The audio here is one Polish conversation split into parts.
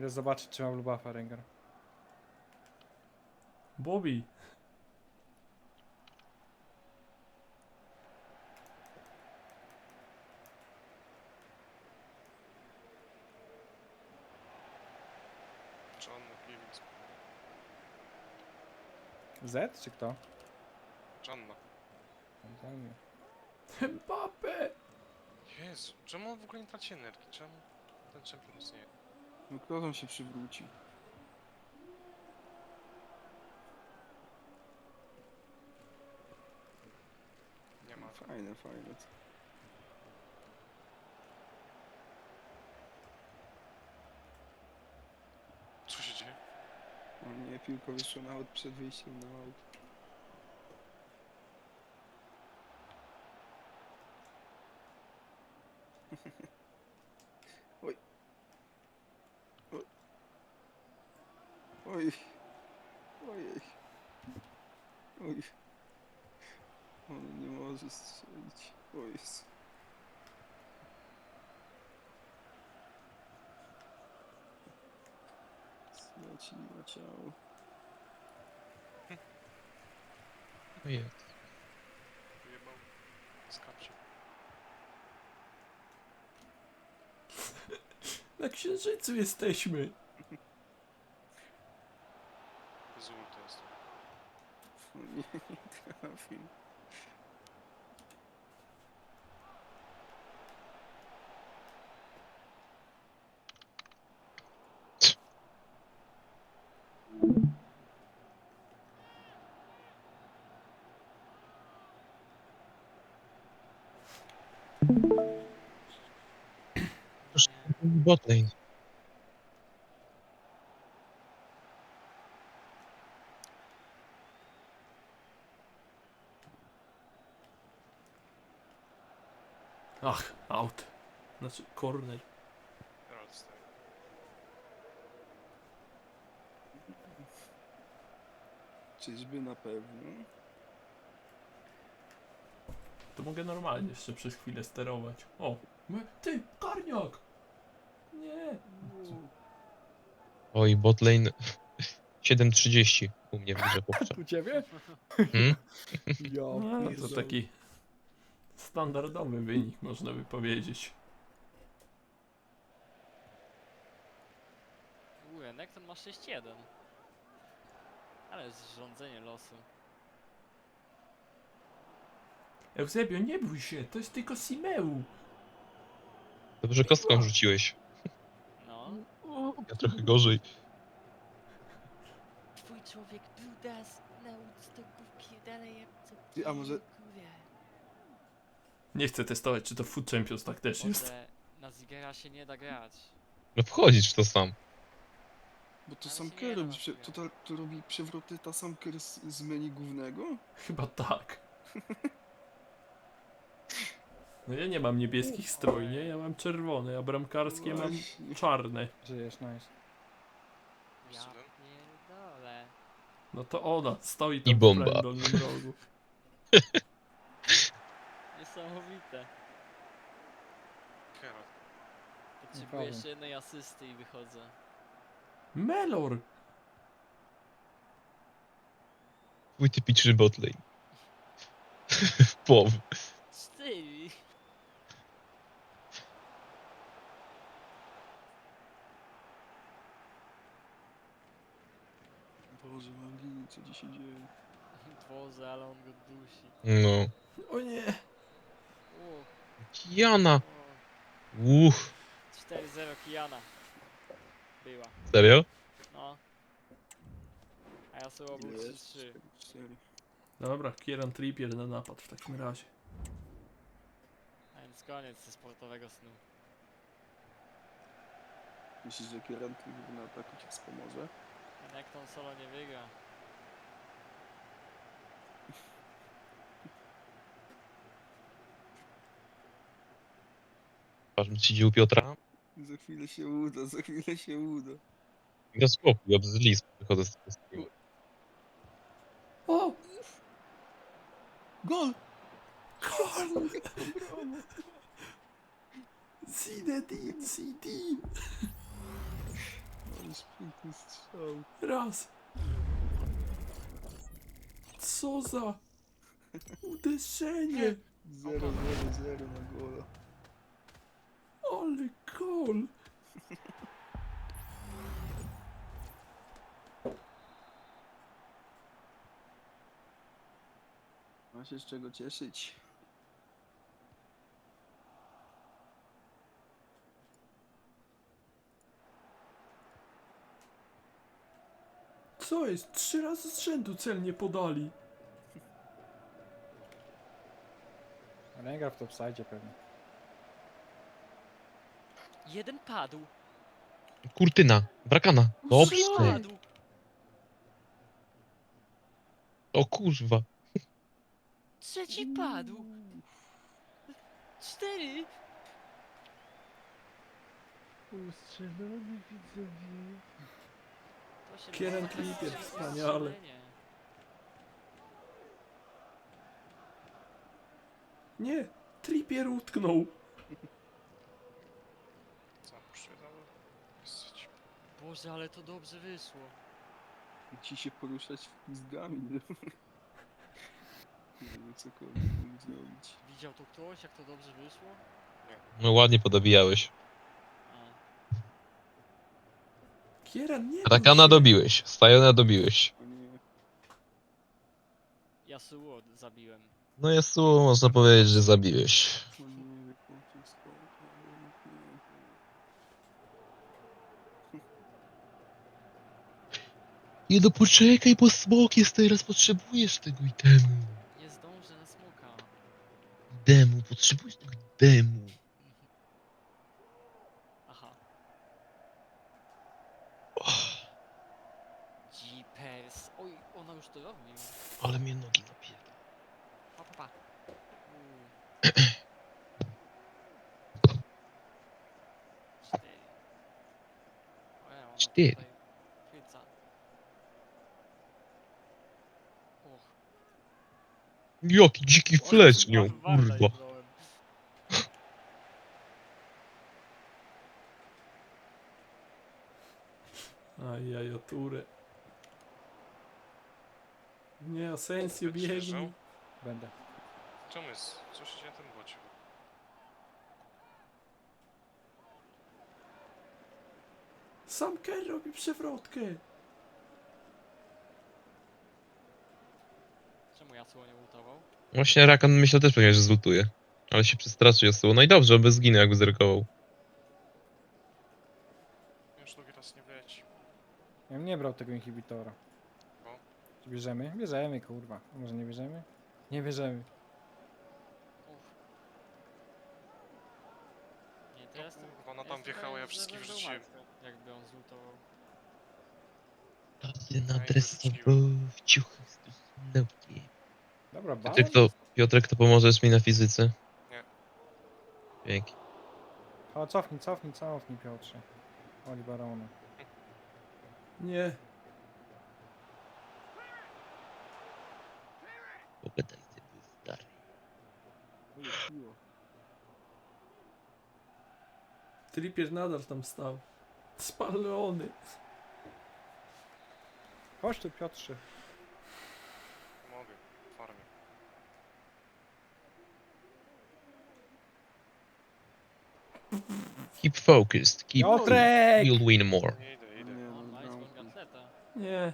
Idę zobaczyć, czy mam buffa Rengar. Bobby. John Lewis. Z czy kto? Janna. Dla mnie. Mbappe! Jezu, czemu on w ogóle nie traci energii? Czemu ten champion istnieje? No kto tam się przywróci? Nie ma. Fajne, fajne. Co się dzieje? O nie, piłka wyszła nawet przed wyjściem na aut. Oj. Oj. Oj. Ojej. Oj. On nie może strzelić. O Jezu. Leci na ciało. Jest. Wyjebał. Skapcie. Na księżycu jesteśmy. Ulta jest. Nie, nie trafił. Botlane. Ach, out. Znaczy, corner. Czyżby na pewno? To mogę normalnie jeszcze przez chwilę sterować. O, ty, karniak! Nie. Oj, botlane 7.30 u mnie w grze chłopcze. U ciebie? Hmm? Ja No, to taki standardowy wynik, można by powiedzieć. Uuu, Nekton ma 6-1. Ale jest rządzenie losu. Eusebio, nie bój się, to jest tylko Simeu. Dobrze kostką rzuciłeś. No. Ja trochę gorzej. Twój człowiek Brudas na Woodstocku pierdaleje co Ty, a może-. Nie chcę testować, czy to Food Champions tak też jest. Może na Zigera się nie da grać. No wchodzisz w to sam. Bo to Ale sam się nie Kerr da robi, to, to, to robi przewroty ta sam Kerr z, z menu głównego? Chyba tak. No ja nie mam niebieskich strój, nie? Ja mam czerwone, a bramkarskie mam Właśnie. czarne. Żyjesz, nice. Ja pierdolę. No to ona stoi I tam w bomba. prawym dolnym rogu. Niesamowite. Potrzebuję Naprawdę. jeszcze jednej asysty i wychodzę. Melor! Twój typiczny botlane. Pow. Ty! Boże, Magini, co ci się dzieje? Boże, ale on go dusi. No. O nie! U, Kiana. u. Uff. 4-0 Kiana. Była. Serio? No. A ja sobie Ile jest? 3-3. Cztery. Dobra, Kieran Trippier na napad w takim razie. A więc koniec ze sportowego snu. Myślisz, że Kieran na ataku ci wspomoże? Nekton solo nie wygra. Patrz, ci idzie u Piotra. Za chwilę się uda, za chwilę się uda. No spokój, ja z list wychodzę z tego streamu. O! Gol! Gol! Zinedine Zidane! Ależ piękny strzał. Raz. Co za uderzenie. 0, 0, 0 na gola. Ale gol. Ma się z czego cieszyć. Co jest? Trzy razy z rzędu cel nie podali. Ręga w topside pewnie. Jeden padł. Kurtyna, brakana. Dobrze. Padł. O kurwa. Trzeci padł. Cztery. Ustrzelony widzowie. Się Kieran Trippier, wspaniale. Nie. Trippier utknął. Zapuszczę. Boże, ale to dobrze wyszło. Ci się poruszać mózgami. Nie wiem cokolwiek zrobić. Widział to ktoś, jak to dobrze wyszło? No ładnie podobijałeś. A, Kieran nie Rakana bój się. dobiłeś, Stajona dobiłeś. Yasuo zabiłem. No jest tu, można powiedzieć, że zabiłeś. O nie, skok. Nie no poczekaj, bo smok jest teraz, potrzebujesz tego itemu. Nie zdążę na smoka. Demu, potrzebujesz tego demu. Jeepers. Oj, ona już to robi. Ale mnie nogi napierdolą. Pa, pa, pa. Uuu. Cztery. Ojej, ona Cztery. tutaj chwyca. Och. Jaki dziki flecz nią, kurwa. jej dałem. Ajaj, turę. Nie, Asensio Przyjeżdżał? biegnie. Będę. Czemu jest? Co się dzieje na tym bocie? Sam Kerr robi przewrotkę. Czemu Yasuo nie ultował? Właśnie Rakan myślał też pewnie, że zlutuje. Ale się przestraszył Yasuo. No i dobrze, by zginął jakby zerkował. Już drugi raz nie wleci. Ja bym nie brał tego inhibitora. Bo? Czy bierzemy? Bierzemy, kurwa. A może nie bierzemy? Nie bierzemy. Uff. Nie, teraz to... kurwa, ona ja tam jestem wjechała, pewien, ja że wszystkich będą wrzuciłem. Jakby on zlutował. Każdy No i nadresował w ciuchy z nogi. Dobra, balon. Piotrek to, Piotrek to pomożesz mi na fizyce? Nie. Dzięki. O, cofnij, cofnij, cofnij, Piotrze. Oli barona. Nie. Pogadaj ty, stary. Ale piło. Trippier nadal tam stał. Spalony. Chodź tu, Piotrze. Mogę. Farmie. Keep focused, keep Piotrek! You'll win more. Nie idę, idę. nie, O, no, nice no. one gatleta. Nie.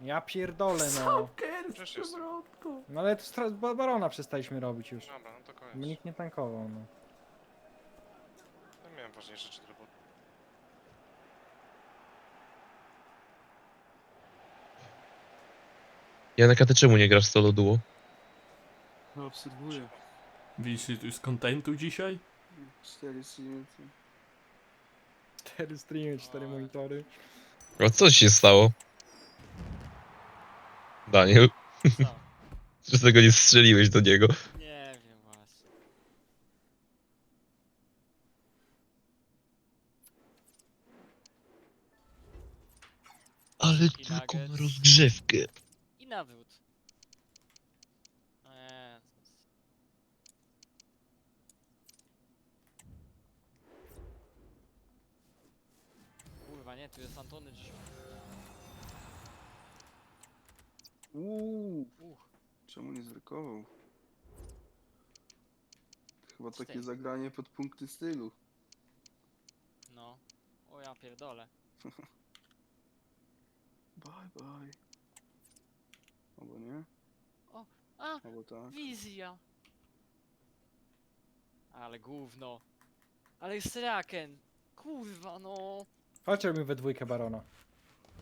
Ja pierdolę, no. Z Przecież jest. przewrotką. No ale to stra- ba- barona przestaliśmy robić już. Dobra, no to Bo koniec. nikt nie tankował, no. Ja miałem ważniejsze rzeczy do roboty. Janek, a ty czemu nie grasz solo duo? No, obserwuję. Widzisz, ile tu jest kontentu dzisiaj? Cztery streamy. Cztery streamy, cztery Oj. monitory. A co ci się stało? Daniel, co? Tego nie strzeliłeś do niego. Nie wiem właśnie. Ale I tylko na rozgrzewkę. I nawrót. Eee, Kurwa nie, tu jest Antony. Uuu, Uch, czemu nie zerkował? Chyba takie zagranie pod punkty stylu. no. O ja pierdolę. Bye bye. Albo nie? A, Albo tak. wizja! Ale gówno. Ale jest Raken. Kurwa no. Chodźcie mi we dwójkę barona.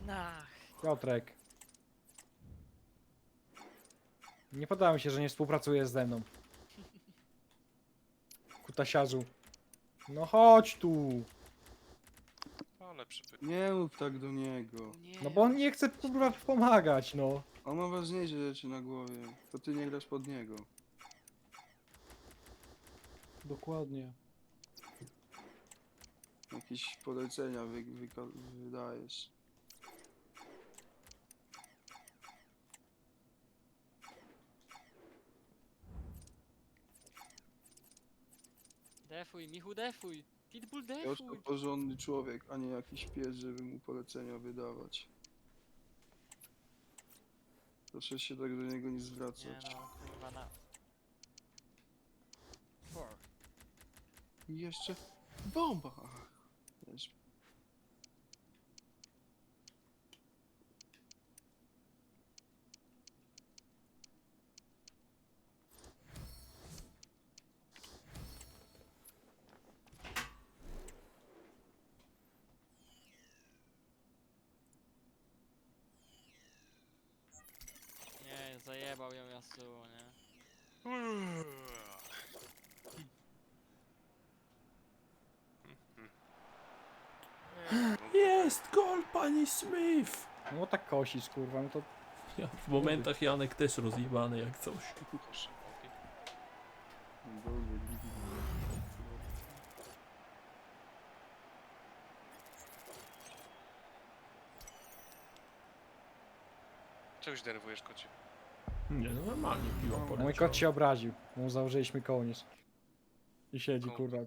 Nach. Piotrek. Nie podoba mi się, że nie współpracujesz ze mną. Kutasiarzu. No chodź tu. Ale. Nie mów tak do niego. Nie. No bo on nie chce kurwa pomagać, no. On ma ważniejsze rzeczy na głowie. To ty nie grasz pod niego. Dokładnie. Jakieś polecenia wy, wyka- wydajesz. Defuj, Michu, defuj. Pitbull, Ja już to defuj. porządny człowiek, a nie jakiś pies, żeby mu polecenia wydawać. Proszę się tak do niego nie Nie zwracać. no, kurwa na... Four. I jeszcze bomba! Ach, wiesz, Nie, zajebał ją Yasuo, nie? Jest gol, pani Smith! No tak kosisz, kurwa, no to Ja, w momentach Janek też rozjebany jak coś. Proszę, okej. Dobry, Czego się denerwujesz, kocie? Nie, no normalnie piła poleciała. mój kot się obraził. Mu założyliśmy kołnierz. I siedzi, kurwa.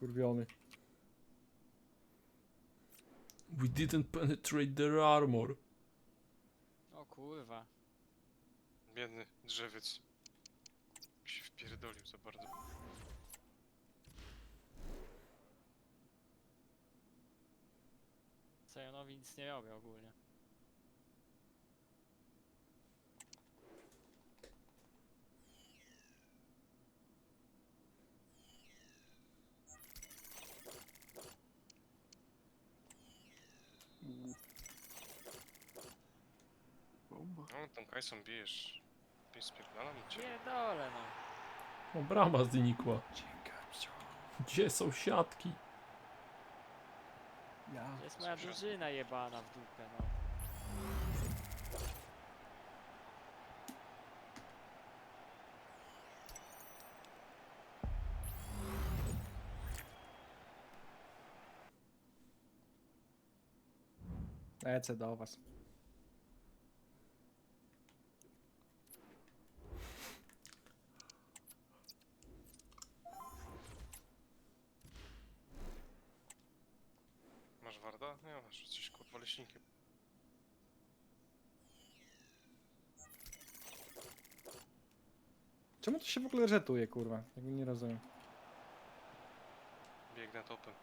Kurwiony. We didn't penetrate their armor. O kurwa. Biedny drzewiec. Się wpierdolił za bardzo. Sajonowi nic nie robię ogólnie. No, tą kajsą bijesz. Pies spierdalam cię. Pierdolę no. O, brama znikła. Gdzie są siatki? Ja. To jest moja Słyszę. drużyna jebana w dupę no. Lecę do was. Warda? Nie masz, jesteś kurwa leśnikiem. Czemu to się w ogóle retuje, kurwa? Jakby nie rozumiem. Biegnę topem.